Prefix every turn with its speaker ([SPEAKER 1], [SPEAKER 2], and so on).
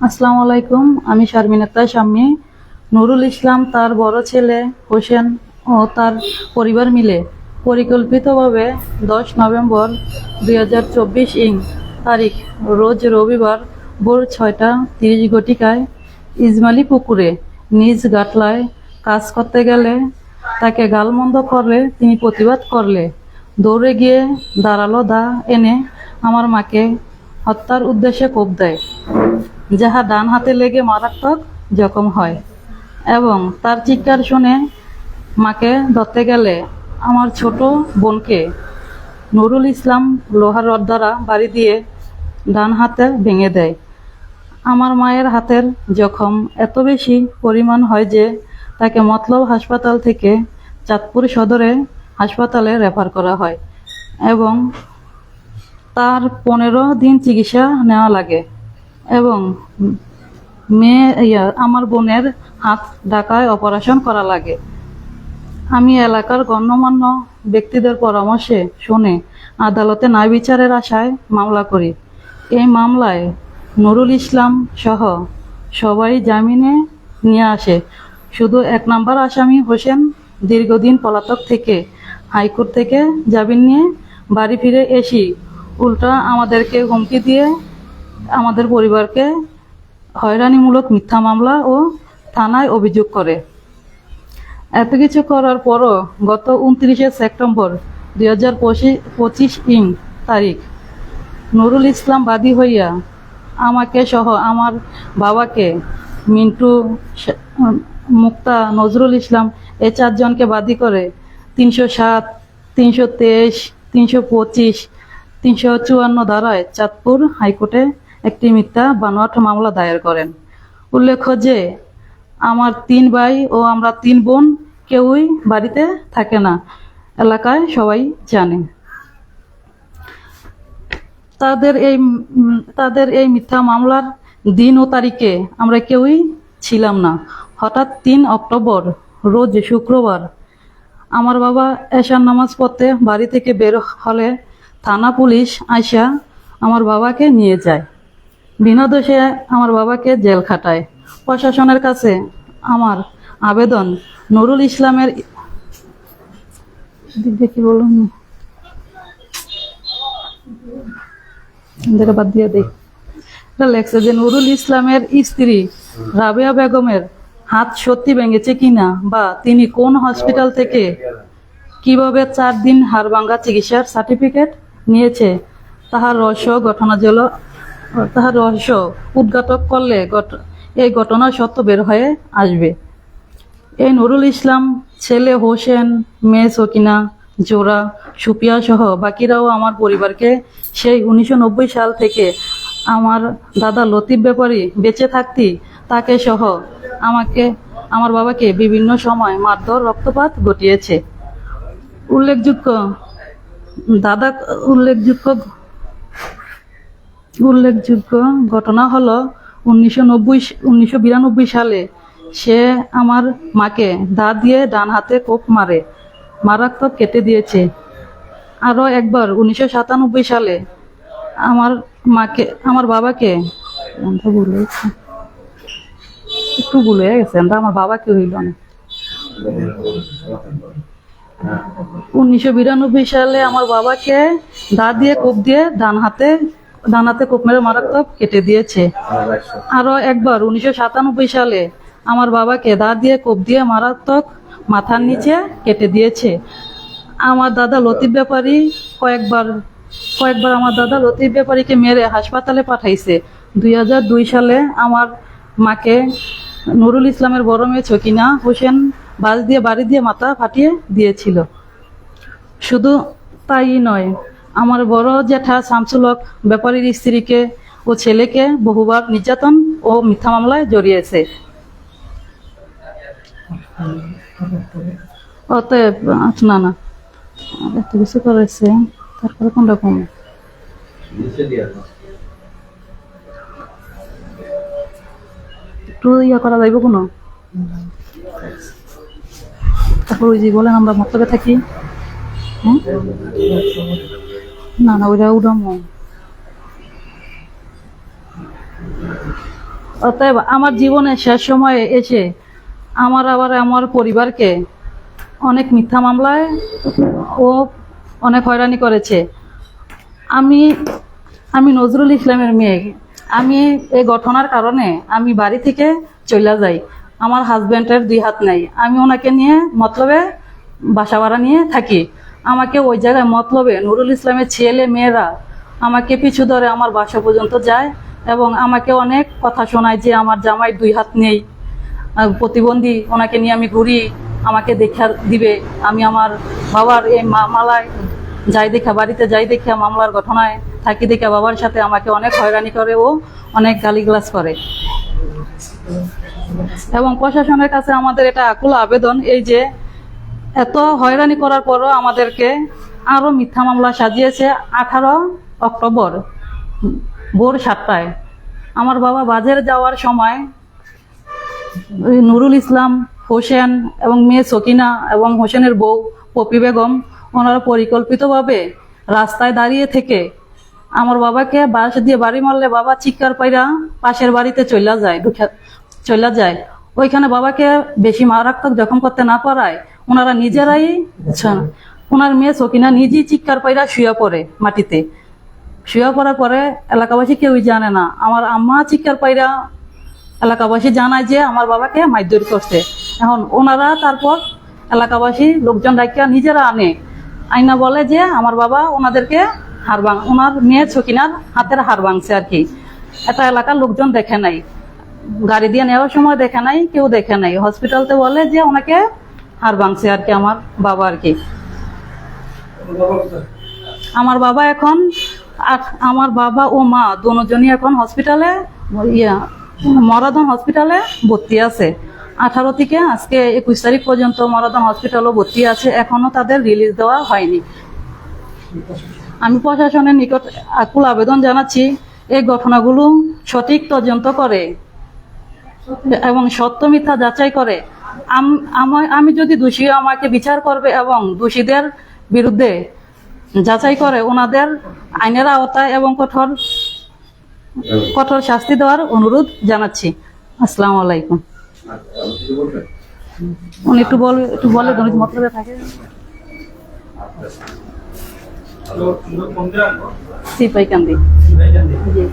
[SPEAKER 1] আসসালামু আলাইকুম, আমি শারমিন আক্তার শাম্মী নুরুল ইসলাম, তার বড় ছেলে হোসেন ও তার পরিবার মিলে পরিকল্পিতভাবে দশ নভেম্বর দুই হাজার চব্বিশ ইং তারিখ, রোজ রবিবার ভোর ছয়টা তিরিশ ঘটিকায় ইজমালি পুকুরে নিজ গাটলায় কাজ করতে গেলে তাকে গালমন্দ করলে, তিনি প্রতিবাদ করলে। দৌড়ে গিয়ে দাঁড়াল দা এনে আমার মাকে হত্যার উদ্দেশ্যে কোপ দেয়। যাহা ডান হাতে লেগে মারাত্মক জখম হয়। এবং তার চিৎকার শুনে মাকে ধরতে গেলে আমার ছোট বোনকে নুরুল ইসলাম লোহার রড দ্বারা বাড়ি দিয়ে ডান হাতে ভেঙে দেয়। আমার মায়ের হাতের জখম এত বেশি পরিমাণ হয় যে তাকে মতলব হাসপাতাল থেকে চাঁদপুর সদরে হাসপাতালে রেফার করা হয় এবং তার পনেরো দিন চিকিৎসা নেওয়া লাগে। এবং মেয়ে আমার বোনের হাত ঢাকায় অপারেশন করা লাগে। আমি এলাকার গণ্যমান্য ব্যক্তিদের পরামর্শে শুনে আদালতে ন্যায় বিচারের আশায় মামলা করি। এই মামলায় নুরুল ইসলাম সহ সবাই জামিনে নিয়ে আসে। শুধু এক নম্বর আসামি হোসেন দীর্ঘদিন পলাতক থেকে হাইকোর্ট থেকে জামিন নিয়ে বাড়ি ফিরে এসি উল্টা আমাদেরকে হুমকি দিয়ে আমাদের পরিবারকে হয়রানিমূলক মিথ্যা মামলা ও থানায় অভিযোগ করে। এত কিছু করার পরও গত উনত্রিশে সেপ্টেম্বর দুই হাজার পঁচিশ ইং তারিখ নুরুল ইসলাম বাদী হইয়া আমাকে সহ আমার বাবাকে মিন্টু মুক্তা, নজরুল ইসলাম এ চারজনকে বাদী করে তিনশো সাত, তিনশো তেইশ, তিনশো পঁচিশ, তিনশো চুয়ান্ন ধারায় চাঁদপুর হাইকোর্টে একটি মিথ্যা বানোয়াট মামলা দায়ের করেন। উল্লেখ্য যে, আমার তিন ভাই ও আমরা তিন বোন কেউই বাড়িতে থাকে না, এলাকায় সবাই জানে। তাদের এই তাদের এই মিথ্যা মামলার দিন ও তারিখে আমরা কেউই ছিলাম না। হঠাৎ তিন অক্টোবর, রোজ শুক্রবার, আমার বাবা এশার নামাজ পড়তে বাড়ি থেকে বের হলে থানা পুলিশ আইসা আমার বাবাকে নিয়ে যায়। বিনা দোষে আমার বাবাকে জেল খাটায়। প্রশাসনের কাছে আমার আবেদন নুরুল ইসলামের দেখি বলুন। বাদ দিয়ে দেই। এটা লেখছে যে নুরুল ইসলামের স্ত্রী রাবেয়া বেগমের হাত সত্যি ভেঙেছে কিনা বা তিনি কোন হসপিটাল থেকে কীভাবে চার দিন হাড়ভাঙ্গা চিকিৎসার সার্টিফিকেট নিয়েছে, তাহার রহস্য ঘটনা জল তাহার রহস্য উদ্ঘাটক করলে এই ঘটনার সত্য বের হয়ে আসবে। এই নুরুল ইসলাম, ছেলে হোসেন, মেয়ে সকিনা জোরা সুপিয়া সহ বাকিরাও আমার পরিবারকে সেই উনিশশো নব্বই সাল থেকে আমার দাদা লতিফ ব্যাপারী বেঁচে থাকতি তাকে সহ আমাকে আমার বাবাকে বিভিন্ন সময় মারধর, রক্তপাত ঘটিয়েছে। উল্লেখযোগ্য দাদা উল্লেখযোগ্য উল্লেখযোগ্য ঘটনা হলো উনিশশো নব্বই উনিশশো বিরানব্বই সালে সে আমার মাকে দা দিয়ে ডান হাতে কোপ মারে। মারাত্মক কেটে দিয়েছে। আরও একবার উনিশশো সাতানব্বই সালে আমার মাকে, আমার বাবাকে এটা একটু ভুল হয়ে গেছে আমার বাবাকে হইল না। উনিশশো বিরানব্বই সালে আমার বাবাকে দা দিয়ে কোপ দিয়ে ডান হাতে ডান হাতে কোপ মেরে মারাত্মক কেটে দিয়েছে। আরও একবার উনিশশো সাতানব্বই সালে আমার বাবাকে দা দিয়ে কোপ দিয়ে মারাত্মক মাথার নিচে কেটে দিয়েছে। আমার দাদা লতিফ ব্যাপারী কয়েকবার কয়েকবার আমার দাদা লতিফ ব্যাপারীকে মেরে হাসপাতালে পাঠাইছে। দুই হাজার দুই সালে আমার মাকে নুরুল ইসলামের বড় মেয়ে ছকিনা হোসেন বাস দিয়ে বাড়ি দিয়ে মাথা ফাটিয়ে দিয়েছিল। শুধু তাই নয় আমার বড় জ্যাঠা শামসুল ব্যাপারীর স্ত্রীকে ও ছেলেকে বহুবার নির্যাতন ও মিথ্যা মামলায় জড়িয়েছে। অতএব, না না। এত কিছু করেছে, তারপরে কোন রকম একটু ইয়া করা যাইব কোনো? তারপর ওই যে বলেন, আমরা মতলবে থাকি। হ্যাঁ না না অতএব আমার জীবনের শেষ সময়ে এসে আমার আবার আমার পরিবারকে অনেক মিথ্যা মামলায় ও অনেক হয়রানি করেছে। আমি আমি নজরুল ইসলামের মেয়ে। আমি এই ঘটনার কারণে আমি বাড়ি থেকে চলে যাই। আমার হাজব্যান্ডের দুই হাত নাই। আমি ওনাকে নিয়ে মতলবে বাসা ভাড়া নিয়ে থাকি। আমাকে ওই জায়গায় মতলবে নুরুল ইসলামের ছেলে, মেয়েরা আমাকে পিছু ধরে আমার বাসা পর্যন্ত যায় এবং আমাকে অনেক কথা শোনায় যে আমার জামাই দুই হাত নেই প্রতিবন্ধী, ওনাকে নিয়ে আমি ঘুরি, আমাকে দেখা দিবে। আমি আমার বাবার এই মামলায় যাই দেখা, বাড়িতে যাই দেখা মামলার ঘটনায় থাকি দেখা বাবার সাথে আমাকে অনেক হয়রানি করে ও অনেক গালিগ্লাস করে। এবং প্রশাসনের কাছে আমাদের এটা আকুল আবেদন, এই যে এত হয়রানি করার পরও আমাদেরকে আরও মিথ্যা মামলা সাজিয়েছে আঠারো অক্টোবর ভোর সাতটায়। আমার বাবা বাজারে যাওয়ার সময় নুরুল ইসলাম হোসেন এবং মেয়ে সকিনা এবং হোসেনের বউ পপি বেগম, ওনারা পরিকল্পিতভাবে রাস্তায় দাঁড়িয়ে থেকে আমার বাবাকে বাস দিয়ে বাড়ি মারলে বাবা চিৎকার পাইরা পাশের বাড়িতে চলে যায় চলে যায়। ওইখানে বাবাকে বেশি মারাত্মক জখম করতে না পারায় ওনারা নিজেরাই আচ্ছা, ওনার মেয়ে সকিনা নিজেই চিৎকার পাইরা শুয়ে পড়ে মাটিতে। শুয়ে পড়ার পরে এলাকাবাসী কেউই জানে না। আমার আম্মা চিৎকার পাইরা এলাকাবাসী জানায় যে আমার বাবাকে মারধর করছে। এখন ওনারা তারপর এলাকাবাসী লোকজন ডাকিয়া নিজেরা আনে। আইনা বলে যে আমার বাবা ওনাদেরকে হার ভাঙ ওনার মেয়ে ছকিনার হাতের হার ভাঙছে আর কি। এটা এলাকার লোকজন দেখে নাই। গাড়ি দিয়ে নেওয়ার সময় দেখে নাই কেউ দেখে নাই। হসপিটালতে বলে যে ওনাকে হার ভাঙছে আর কি আমার বাবা আর কি। আমার বাবা এখন আমার বাবা ও মা দুজনই এখন হসপিটালে মরাদন হসপিটালে ভর্তি আছে। আঠারো থেকে আজকে একুশ তারিখ পর্যন্ত মরাদন হসপিটালও ভর্তি আছে, এখনও তাদের রিলিজ দেওয়া হয়নি। আমি প্রশাসনের নিকট আকুল আবেদন জানাচ্ছি, এই ঘটনাগুলো সঠিক তদন্ত করে এবং সত্য মিথ্যা যাচাই করে। আম- যদি দোষী আমাকে বিচার করবে এবং দোষীদের বিরুদ্ধে যাচাই করে, ওনাদের আইনের আওতায় এবং কঠোর কঠোর শাস্তি দেওয়ার অনুরোধ জানাচ্ছি। আসসালামু আলাইকুম। উনি একটু বল, একটু বলে মতলবে থাকে। সিপাই কান্দি। জি।